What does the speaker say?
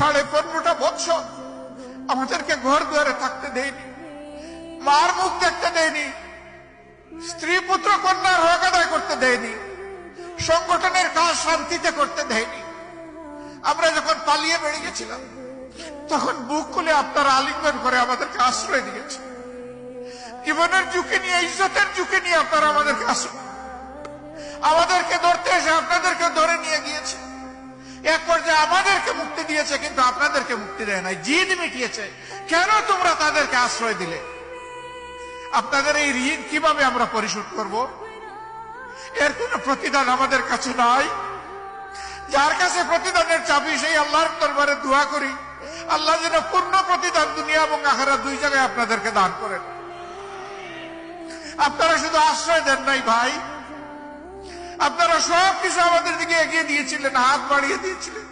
সাড়ে পনেরোটা বছর আমাদেরকে ঘর দুয়ারে থাকতে দেয়নি। মার মুখ দেখতে দেয়নি। স্ত্রী পুত্র কন্যার হক আদায় করতে দেয়নি। সংগঠনের কাজ শান্তিতে করতে দেয়নি। আমরা যখন পালিয়ে বেড়ে গেছিলাম তখন বুক খুলে আপনারা আলিঙ্গন করে আমাদেরকে আশ্রয় দিয়েছে। জীবনের ঝুঁকি নিয়ে, ইজ্জতের ঝুঁকি নিয়ে আপনারা আমাদেরকে আশ্রয় আমাদেরকে ধরতে এসে আপনাদেরকে এক পর্যায়ে আমাদেরকে মুক্তি দিয়েছে, কিন্তু আপনাদেরকে মুক্তি দেয় নাই, জিদ মিটিয়েছে। কেন তোমরা তাদেরকে আশ্রয় দিলে? আপনাদের এই ঋণ কীভাবে আমরা পরিশোধ করব? এর কোনো প্রতিদান আমাদের কাছে নাই। যার কাছে প্রতিদানের চাবি, সেই আল্লাহর দরবারে দোয়া করি। আল্লাহ যেন পূর্ণ প্রতিদান দুনিয়া এবং আখারা দুই জায়গায় আপনাদেরকে দান করেন। আপনারা শুধু আশ্রয় দেন নাই ভাই। আপনারা সব কিছু আমাদের দিকে এগিয়ে দিয়েছিলেন হাত বাড়িয়ে দিয়েছিলেন।